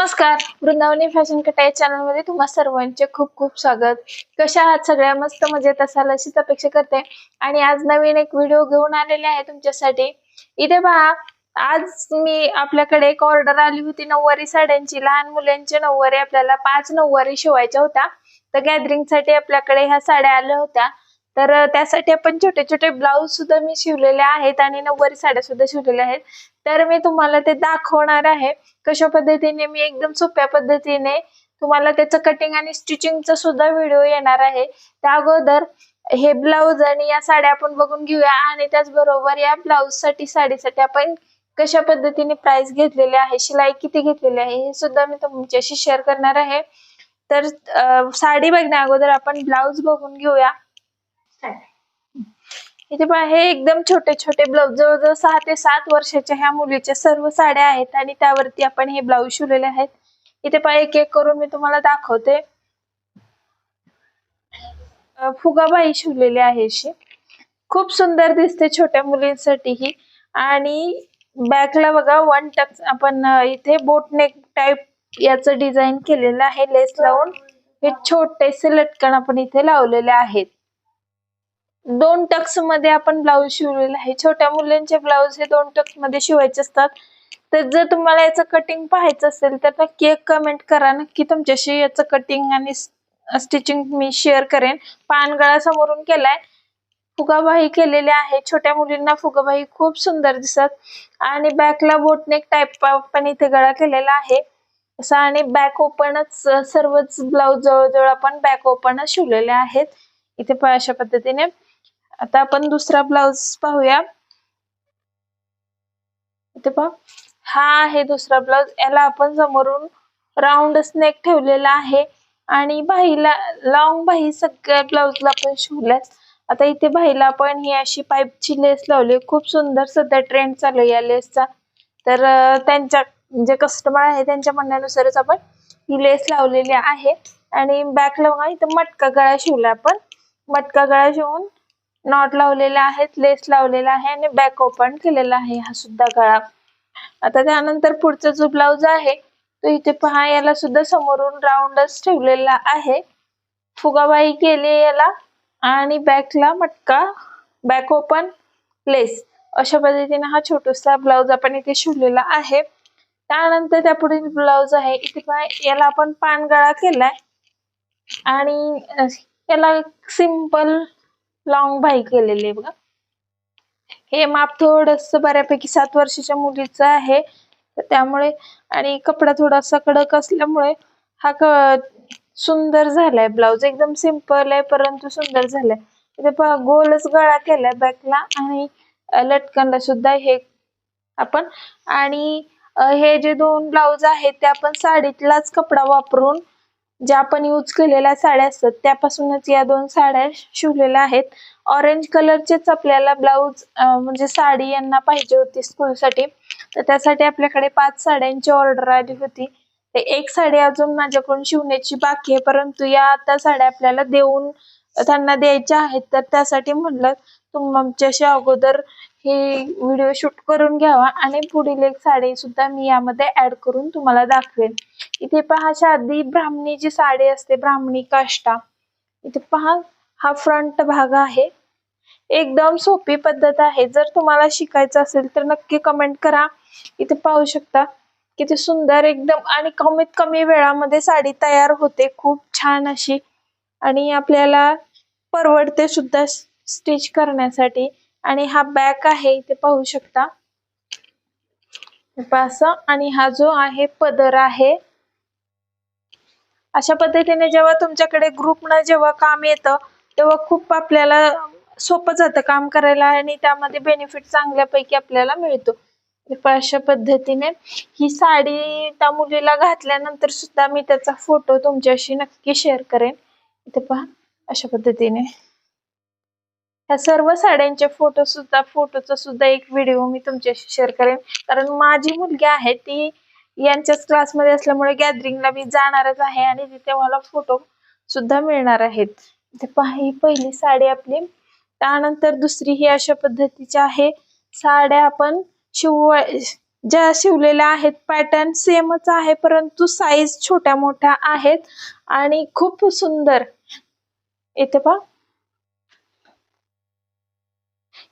नमस्कार. वृंदावनी फॅशन कटा या चॅनलमध्ये तुम्हा सर्वांचे खूप खूप स्वागत. कशा आहात सगळ्या? मस्त मजेत असाल अशीच अपेक्षा करते. आणि आज नवीन एक व्हिडिओ घेऊन आलेले आहे तुमच्यासाठी. इथे पहा आज मी आपल्याकडे एक ऑर्डर आली होती. नऊवारी साड्यांची. लहान मुलांचे नऊवारी आपल्याला पाच नऊवारी शिवायच्या होत्या. तर गॅदरिंगसाठी आपल्याकडे ह्या साड्या आल्या होत्या. तर त्यासाठी आपण छोटे छोटे ब्लाऊज सुद्धा मी शिवलेले आहेत आणि नऊवारी साड्या सुद्धा शिवलेल्या आहेत. तर मी तुम्हाला ते दाखवणार आहे. कशा पद्धतीने मी एकदम सोप्या पद्धतीने तुम्हाला त्याचं कटिंग आणि स्टिचिंगचा सुद्धा व्हिडिओ येणार आहे. त्या अगोदर हे ब्लाऊज आणि या साड्या आपण बघून घेऊया आणि त्याचबरोबर या ब्लाऊजसाठी साडीसाठी आपण कशा पद्धतीने प्राइस घेतलेले आहे शिलाई किती घेतलेली आहे हे सुद्धा मी तुमच्याशी शेअर करणार आहे. तर साडी बघण्या अगोदर आपण ब्लाऊज बघून घेऊया. इथे पहा हे एकदम छोटे छोटे ब्लाऊज जवळजवळ सहा ते सात वर्षाच्या ह्या मुलीच्या सर्व साड्या आहेत आणि त्यावरती आपण हे ब्लाऊज शिवलेले आहेत. इथे पहा एक एक करून मी तुम्हाला दाखवते. फुगाबाई शिवलेली आहे अशी. खूप सुंदर दिसते छोट्या मुलींसाठी ही आणि बॅकला बघा वन टक्स आपण इथे बोटनेक टाईप याचं डिझाईन केलेलं आहे लेस लावून. हे छोटेसे लटकन आपण इथे लावलेले आहेत. दोन टक्समध्ये आपण ब्लाऊज शिवलेला आहे. छोट्या मुलांचे ब्लाऊज हे दोन टक्समध्ये शिवायचे असतात. तर जर तुम्हाला याचं कटिंग पाहायचं असेल तर नक्की एक कमेंट करा. नक्की तुमच्याशी याचं कटिंग आणि स्टिचिंग मी शेअर करेन. पानगळा समोरून केलाय. फुगाबाई केलेली आहे. छोट्या मुलींना फुगाबाई खूप सुंदर दिसत आणि बॅकला बोटनेक टाईप पण इथे गळा केलेला आहे. असा आणि बॅक ओपनच सर्वच ब्लाऊज जवळजवळ आपण बॅक ओपनच शिवलेले आहेत. इथे अशा पद्धतीने. आता आपण दुसरा ब्लाऊज पाहूया. इथे पहा. हा आहे दुसरा ब्लाऊज. याला आपण समोरून राऊंड स्नेक ठेवलेला आहे. आणि बाहीला लॉंग बाही सगळ्या ब्लाऊजला आपण शिवल्यास आता इथे बाहीला आपण ही अशी पाईपची लेस लावली. खूप सुंदर सध्या ट्रेंड चालू आहे या लेसचा तर त्यांच्या म्हणजे जे कस्टमर आहे त्यांच्या म्हणण्यानुसारच आपण ही लेस लावलेली आहे. आणि बॅकला लावून इथं मटका गळा शिवला आपण. मटका गळा शिवून नॉट लावलेला आहेत लेस लावलेला आहे आणि बॅक ओपन केलेला आहे हा सुद्धा गळा. आता त्यानंतर पुढचा जो ब्लाउज आहे तो इथे पहा याला सुद्धा समोरून राऊंडच ठेवलेला आहे. फुगाबाई केली याला आणि बॅकला मटका बॅक ओपन लेस अशा पद्धतीने हा छोटासा ब्लाऊज आपण इथे शिवलेला आहे. त्यानंतर त्या पुढील आहे इथे पहा याला आपण पानगळा केलाय. आणि याला सिंपल लॉंग बाई केलेली आहे बघा. हे माप थोडस बऱ्यापैकी सात वर्षाच्या मुलीचं आहे. तर त्यामुळे आणि कपडा थोडासा कडक असल्यामुळे हा क सुंदर झालाय ब्लाऊज. एकदम सिंपल आहे परंतु सुंदर झालाय. इथे पहा गोलच गळा केलाय बॅकला आणि लटकनला सुद्धा हे आपण. आणि हे जे दोन ब्लाऊज आहेत ते आपण साडीतलाच कपडा वापरून ज्या आपण यूज केलेल्या साड्या असतात त्यापासूनच या दोन साड्या शिवलेल्या आहेत. ऑरेंज कलरचेच आपल्याला ब्लाऊज म्हणजे साडी यांना पाहिजे होती स्कूलसाठी तर त्यासाठी आपल्याकडे पाच साड्यांची ऑर्डर आली होती. ते एक साडी अजून माझ्याकडून शिवण्याची बाकी आहे परंतु या आता साड्या आपल्याला देऊन त्यांना द्यायच्या आहेत. तर त्यासाठी म्हणलं तुमच्याशी अगोदर हे व्हिडिओ शूट करून घ्यावा आणि पुढील एक साडी सुद्धा मी यामध्ये ऍड करून तुम्हाला दाखवेन. इथे पहा शादी ब्राह्मणी जी साडी असते ब्राह्मणी काष्टा. इथे पहा हा फ्रंट भाग आहे. एकदम सोपी पद्धत आहे. जर तुम्हाला शिकायचं असेल तर नक्की कमेंट करा. इथे पाहू शकता किती सुंदर एकदम आणि कमीत कमी वेळामध्ये साडी तयार होते. खूप छान अशी. आणि आपल्याला परवडते सुद्धा स्टिच करण्यासाठी. आणि हा बॅक आहे इथे पाहू शकता. असं आणि हा जो आहे पदर आहे. अशा पद्धतीने जेव्हा तुमच्याकडे ग्रुपनं जेव्हा काम येतं तेव्हा खूप आपल्याला सोपं जातं काम करायला आणि त्यामध्ये बेनिफिट चांगल्यापैकी आपल्याला मिळतो. अशा पद्धतीने ही साडी त्या मुलीला घातल्यानंतर सुद्धा मी त्याचा फोटो तुमच्याशी नक्की शेअर करेन. इथे पहा अशा पद्धतीने. ह्या सर्व साड्यांचे फोटो सुद्धा फोटोचा सुद्धा एक व्हिडिओ मी तुमच्याशी शेअर करेन. कारण माझी मुलगी आहे ती यांच्याच क्लासमध्ये असल्यामुळे गॅदरिंगला मी जाणारच आहे आणि तिथे मला फोटो सुद्धा मिळणार आहेत. इथे ही पहिली साडी आपली. त्यानंतर दुसरी ही अशा पद्धतीची आहे. साड्या आपण शिव ज्या शिवलेल्या आहेत पॅटर्न सेमच आहे परंतु साईज छोट्या मोठ्या आहेत आणि खूप सुंदर. इथे पहा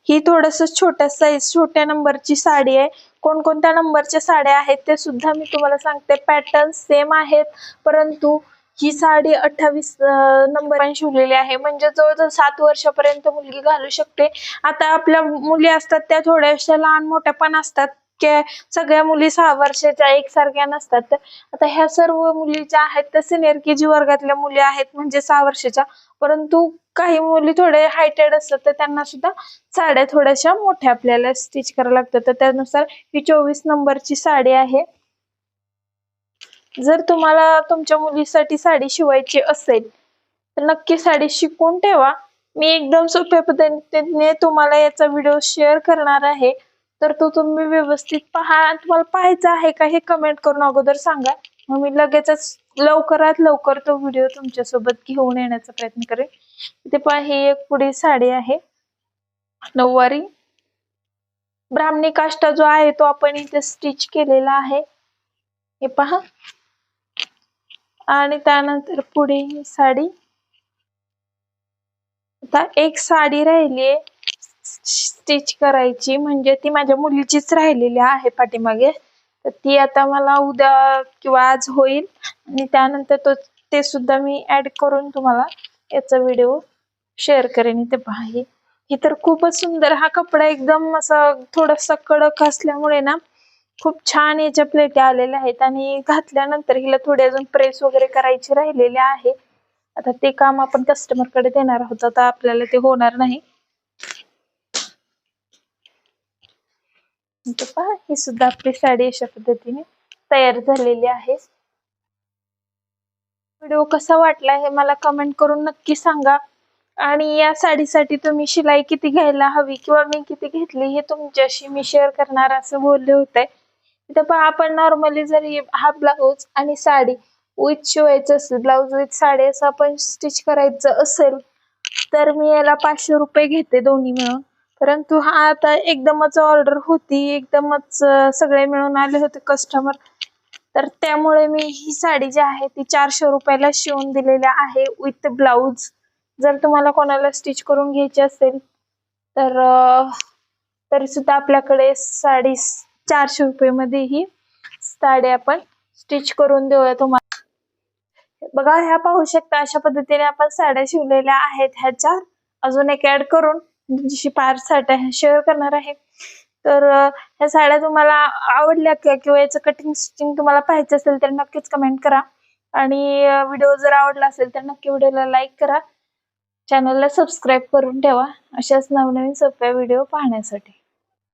ही थोडस छोट्या साईज छोट्या नंबरची साडी आहे. कोणकोणत्या नंबरच्या साड्या आहेत ते सुद्धा मी तुम्हाला सांगते. पॅटर्न सेम आहेत परंतु ही साडी अठ्ठावीस नंबर शिवलेली आहे. म्हणजे जवळजवळ सात वर्षापर्यंत मुलगी घालू शकते. आता आपल्या मुली असतात त्या थोड्याशा लहान मोठ्या पण असतात. इतक्या सगळ्या मुली सहा वर्षाच्या एकसारख्या नसतात. तर आता ह्या सर्व मुली ज्या आहेत त्या सिनियर के जी वर्गातल्या मुली आहेत म्हणजे सहा वर्षाच्या. परंतु काही मुली थोडे हायटेड असतात तर त्यांना सुद्धा साड्या थोड्याशा मोठ्या आपल्याला स्टिच करायला लागतात. तर त्यानुसार ही चोवीस नंबरची साडी आहे. जर तुम्हाला तुमच्या मुलीसाठी साडी शिवायची असेल तर नक्की साडी शिकून ठेवा. मी एकदम सोप्या पद्धतीने तुम्हाला याचा व्हिडिओ शेअर करणार आहे. तर तो तुम्ही व्यवस्थित पहा. तुम्हाला पाहायचा आहे का हे कमेंट करून अगोदर सांगा. मग मी लगेचच लवकरात लवकर तो व्हिडिओ तुमच्यासोबत घेऊन येण्याचा प्रयत्न करेन. इथे पहा ही एक पुढील साडी आहे. नऊवारी. ब्राह्मणी काष्टा जो आहे तो आपण इथे स्टिच केलेला आहे. हे पहा. आणि त्यानंतर पुढे ही साडी. आता एक साडी राहिली स्टिच करायची. म्हणजे ती माझ्या मुलीचीच राहिलेली आहे पाठीमागे. तर ती आता मला उद्या किंवा आज होईल. आणि त्यानंतर तो ते सुद्धा मी ऍड करून तुम्हाला याचा व्हिडिओ शेअर करेन इथे पाहिजे ही. तर खूपच सुंदर. हा कपडा एकदम असा थोडासा कडक असल्यामुळे ना खूप छान याच्या प्लेटी आलेल्या आहेत. आणि घातल्यानंतर हिला थोडी अजून प्रेस वगैरे करायची राहिलेली आहे. आता ते काम आपण कस्टमरकडे देणार आहोत. आता आपल्याला ते होणार नाही. पहा ही सुद्धा आपली साडी अशा पद्धतीने तयार झालेली आहे. व्हिडिओ कसा वाटला हे मला कमेंट करून नक्की सांगा. आणि या साडीसाठी तुम्ही शिलाई किती घ्यायला हवी किंवा मी किती घेतली हे तुमच्याशी मी शेअर करणार असं बोलले होते. इथं पहा आपण नॉर्मली जर हा ब्लाऊज आणि साडी विथ शिवायचं असेल ब्लाऊज विथ साडी असं आपण स्टिच करायचं असेल तर मी याला पाचशे रुपये घेते दोन्ही मिळून. परंतु हा आता एकदमच ऑर्डर होती एकदमच सगळे मिळून आले होते कस्टमर तर त्यामुळे मी ही साडी जी आहे ती चारशे रुपयाला शिवून दिलेल्या आहे विथ ब्लाऊज जर तुम्हाला कोणाला स्टिच करून घ्यायची असेल तर तरी सुद्धा आपल्याकडे साडी चारशे रुपये मध्ये ही साडी आपण स्टिच करून देऊया तुम्हाला बघा ह्या पाहू शकता अशा पद्धतीने आपण साड्या शिवलेल्या आहेत ह्याच्या. अजून एक ऍड करून म्हणजे तुमच्याशी पार साड्या शेअर करणार आहे. तर ह्या साड्या तुम्हाला आवडल्या का किंवा याचं कटिंग स्टिचिंग तुम्हाला पाहायचं असेल तर नक्कीच कमेंट करा. आणि व्हिडिओ जर आवडला असेल तर नक्की व्हिडिओला लाईक करा. चॅनलला सबस्क्राईब करून ठेवा. अशाच नवनवीन सोप्या व्हिडिओ पाहण्यासाठी.